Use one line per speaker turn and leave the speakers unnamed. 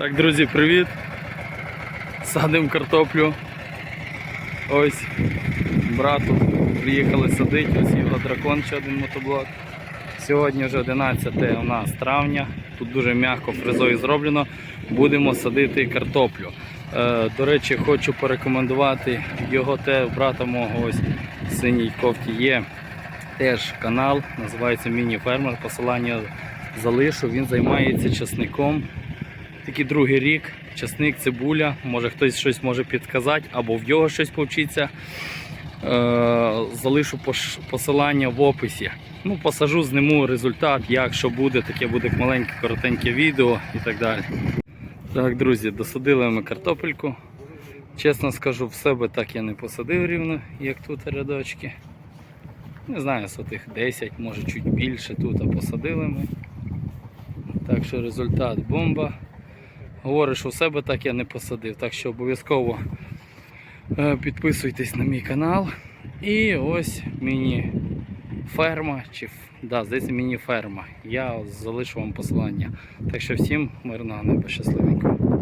Так, друзі, привіт! Садимо картоплю. Ось брату приїхали садити, ось його дракон, ще один мотоблок. Сьогодні вже 11 у нас травня. Тут дуже м'яко фрезою зроблено. Будемо садити картоплю. Е, до речі, хочу порекомендувати його те брата мого ось в синій кофті є теж канал, називається Міні-фермер. Посилання залишу. Він займається часником. Такий другий рік. Часник, цибуля. Може хтось щось може підказати, або в його щось повчиться. Е, залишу посилання в описі. Ну, посажу, зніму результат, як що буде, таке буде маленьке, коротеньке відео і так далі. Так, друзі, досадили ми картопельку. Чесно скажу, в себе так я не посадив рівно, як тут рядочки. Не знаю, з тих 10, може чуть більше тут а посадили ми. Так що результат бомба. Говорю, що в себе так я не посадив, так що обов'язково е, підписуйтесь на мій канал. І ось міні-ферма, чи да, здається, міні-ферма. Я залишу вам посилання. Так що всім мирного неба щасливенько.